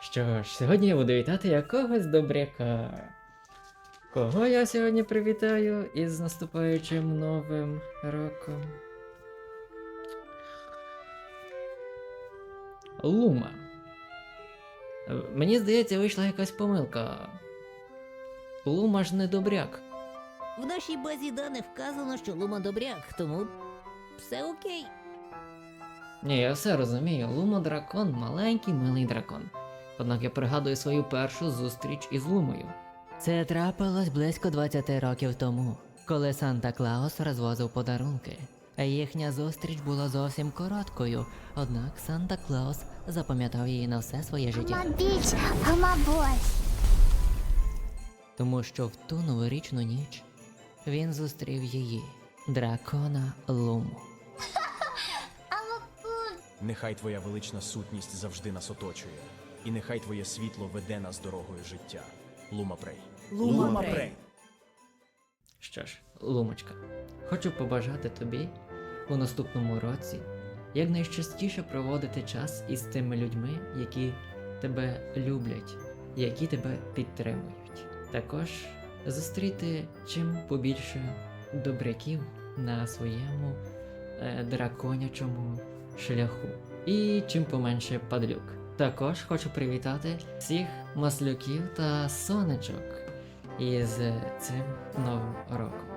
Що ж, сьогодні я буду вітати якогось добряка. Кого я сьогодні привітаю із наступаючим новим роком? Лума. Мені здається, вийшла якась помилка. Лума ж не добряк. В нашій базі даних вказано, що Лума добряк, тому все окей. Ні, я все розумію. Лума дракон, маленький милий дракон. Однак я пригадую свою першу зустріч із Лумою. Це трапилось близько 20 років тому, коли Санта Клаус розвозив подарунки. Їхня зустріч була зовсім короткою, однак Санта Клаус запам'ятав її на все своє життя. Бить, помобось. Тому що в ту новорічну ніч він зустрів її, дракона Луму. Нехай твоя велична сутність завжди нас оточує, і нехай твоє світло веде нас дорогою життя. Лума Прей. Лума Прей. Що ж, Лумочка, хочу побажати тобі у наступному році якнайчастіше проводити час із тими людьми, які тебе люблять, які тебе підтримують. Також зустріти чим побільше добряків на своєму е, драконячому шляху. І чим поменше падлюк. Також хочу привітати всіх маслюків та сонечок із цим новим роком.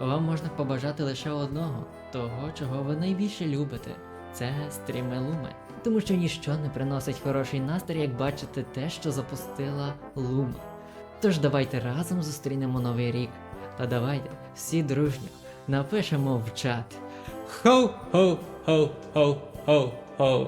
Вам можна побажати лише одного, того, чого ви найбільше любите. Це стріми Луми. Тому що ніщо не приносить хороший настрій, як бачити те, що запустила Лума. Тож давайте разом зустрінемо новий рік. Та давайте всі дружньо напишемо в чат. Хоу-хоу-хоу-хоу-хоу-хоу.